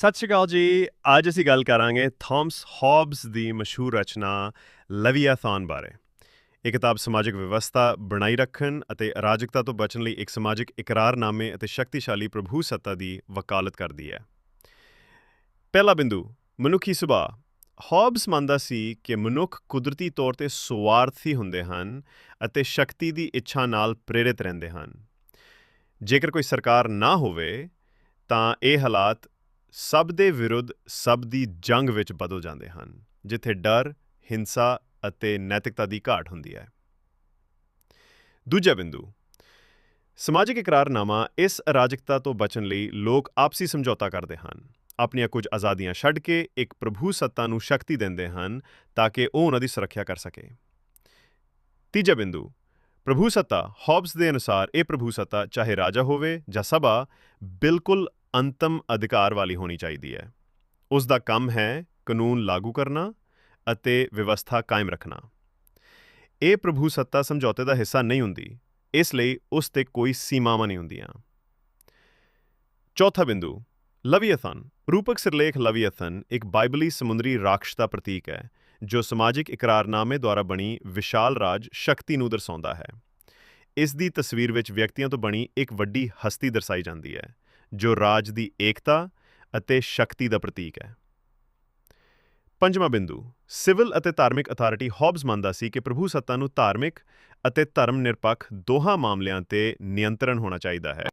ਸਤਿ ਸ਼੍ਰੀ ਅਕਾਲ ਜੀ। ਅੱਜ ਅਸੀਂ ਗੱਲ ਕਰਾਂਗੇ ਥਾਮਸ ਹੌਬਸ ਦੀ ਮਸ਼ਹੂਰ ਰਚਨਾ ਲਵੀਆਥਨ ਬਾਰੇ। ਇਹ ਕਿਤਾਬ ਸਮਾਜਿਕ ਵਿਵਸਥਾ ਬਣਾਈ ਰੱਖਣ ਅਤੇ ਅਰਾਜਕਤਾ ਤੋਂ ਬਚਣ ਲਈ ਇੱਕ ਸਮਾਜਿਕ ਇਕਰਾਰਨਾਮੇ ਅਤੇ ਸ਼ਕਤੀਸ਼ਾਲੀ ਪ੍ਰਭੂ ਸੱਤਾ ਦੀ ਵਕਾਲਤ ਕਰਦੀ ਹੈ। ਪਹਿਲਾ ਬਿੰਦੂ, ਮਨੁੱਖੀ ਸੁਭਾਅ। ਹੌਬਸ ਮੰਨਦਾ ਸੀ ਕਿ ਮਨੁੱਖ ਕੁਦਰਤੀ ਤੌਰ ਤੇ ਸਵਾਰਥੀ ਹੁੰਦੇ ਹਨ ਅਤੇ ਸ਼ਕਤੀ ਦੀ ਇੱਛਾ ਨਾਲ ਪ੍ਰੇਰਿਤ ਰਹਿੰਦੇ ਹਨ। ਜੇਕਰ ਕੋਈ ਸਰਕਾਰ ਨਾ ਹੋਵੇ, ਤਾਂ ਇਹ ਹਾਲਾਤ ਸਭ ਦੇ ਵਿਰੁੱਧ ਸਭ ਦੀ ਜੰਗ ਵਿੱਚ ਬਦਲ ਜਾਂਦੇ ਹਨ, ਜਿੱਥੇ ਡਰ, ਹਿੰਸਾ ਅਤੇ ਨੈਤਿਕਤਾ ਦੀ ਘਾਟ ਹੁੰਦੀ ਹੈ। ਦੂਜਾ ਬਿੰਦੂ, ਸਮਾਜਿਕ ਇਕਰਾਰਨਾਮਾ ਇਸ ਅਰਾਜਕਤਾ ਤੋਂ ਬਚਣ ਲਈ ਲੋਕ ਆਪਸੀ ਸਮਝੌਤਾ ਕਰਦੇ ਹਨ। ਆਪਣੀਆਂ ਕੁਝ ਆਜ਼ਾਦੀਆਂ ਛੱਡ ਕੇ ਇੱਕ ਪ੍ਰਭੂ ਸੱਤਾ ਨੂੰ ਸ਼ਕਤੀ ਦਿੰਦੇ ਹਨ ਤਾਂ ਕਿ ਉਹ ਉਹਨਾਂ ਦੀ ਸੁਰੱਖਿਆ ਕਰ ਸਕੇ। ਤੀਜਾ ਬਿੰਦੂ, ਪ੍ਰਭੂ ਸੱਤਾ ਹੌਬਸ ਦੇ ਅਨੁਸਾਰ ਇਹ ਪ੍ਰਭੂ ਸੱਤਾ ਚਾਹੇ ਰਾਜਾ ਹੋਵੇ ਜਾਂ ਸਭਾ, ਬਿਲਕੁਲ ਅੰਤਮ ਅਧਿਕਾਰ ਵਾਲੀ ਹੋਣੀ ਚਾਹੀਦੀ ਹੈ। ਉਸ ਦਾ ਕੰਮ ਹੈ ਕਾਨੂੰਨ ਲਾਗੂ ਕਰਨਾ ਅਤੇ ਵਿਵਸਥਾ ਕਾਇਮ ਰੱਖਣਾ। ਇਹ ਪ੍ਰਭੂ ਸੱਤਾ ਸਮਝੌਤੇ ਦਾ ਹਿੱਸਾ ਨਹੀਂ ਹੁੰਦੀ, ਇਸ ਲਈ ਉਸ ਤੇ ਕੋਈ ਸੀਮਾਵਾਂ ਨਹੀਂ ਹੁੰਦੀਆਂ। ਚੌਥਾ ਬਿੰਦੂ, ਲਵੀਅਥਨ। ਰੂਪਕ ਸਿਰਲੇਖ ਲਵੀਅਥਨ ਇੱਕ ਬਾਈਬਲੀ ਸਮੁੰਦਰੀ ਰਾਖਸ਼ ਦਾ ਪ੍ਰਤੀਕ ਹੈ, ਜੋ ਸਮਾਜਿਕ ਇਕਰਾਰਨਾਮੇ ਦੁਆਰਾ ਬਣੀ ਵਿਸ਼ਾਲ ਰਾਜ ਸ਼ਕਤੀ ਨੂੰ ਦਰਸਾਉਂਦਾ ਹੈ। ਇਸ ਦੀ ਤਸਵੀਰ ਵਿੱਚ ਵਿਅਕਤੀਆਂ ਤੋਂ ਬਣੀ ਇੱਕ ਵੱਡੀ ਹਸਤੀ ਦਰਸਾਈ ਜਾਂਦੀ ਹੈ। ਜੋ ਰਾਜ ਦੀ ਏਕਤਾ ਅਤੇ ਸ਼ਕਤੀ ਦਾ ਪ੍ਰਤੀਕ ਹੈ। ਪੰਜਵਾਂ ਬਿੰਦੂ, ਸਿਵਲ ਅਤੇ ਧਾਰਮਿਕ ਅਥਾਰਟੀ ਹੌਬਸ ਮੰਨਦਾ ਸੀ ਕਿ ਪ੍ਰਭੂ ਸੱਤਾ ਨੂੰ ਧਾਰਮਿਕ ਅਤੇ ਧਰਮ ਨਿਰਪੱਖ ਦੋਹਾਂ ਮਾਮਲਿਆਂ ਤੇ ਨਿਯੰਤਰਣ ਹੋਣਾ ਚਾਹੀਦਾ ਹੈ।